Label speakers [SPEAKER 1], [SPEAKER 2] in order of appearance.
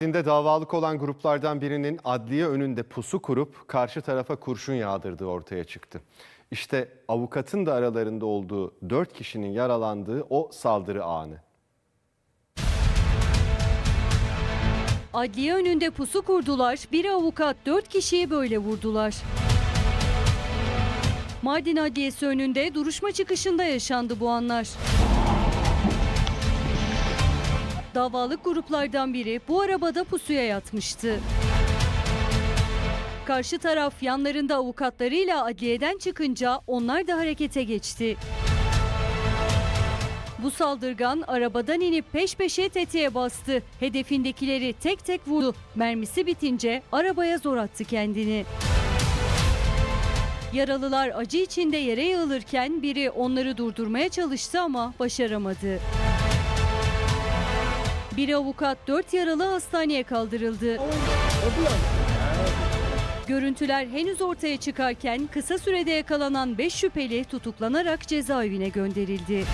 [SPEAKER 1] Mardin'de davalık olan gruplardan birinin adliye önünde pusu kurup karşı tarafa kurşun yağdırdığı ortaya çıktı. İşte avukatın da aralarında olduğu dört kişinin yaralandığı o saldırı anı.
[SPEAKER 2] Adliye önünde pusu kurdular, bir avukat dört kişiyi böyle vurdular. Mardin Adliyesi önünde duruşma çıkışında yaşandı bu anlar. Davalık gruplardan biri bu arabada pusuya yatmıştı. Karşı taraf yanlarında avukatlarıyla adliyeden çıkınca onlar da harekete geçti. Bu saldırgan arabadan inip peş peşe tetiğe bastı. Hedefindekileri tek tek vurdu. Mermisi bitince arabaya zor attı kendini. Yaralılar acı içinde yere yığılırken biri onları durdurmaya çalıştı ama başaramadı. Bir avukat dört yaralı hastaneye kaldırıldı. Görüntüler henüz ortaya çıkarken kısa sürede yakalanan 5 şüpheli tutuklanarak cezaevine gönderildi.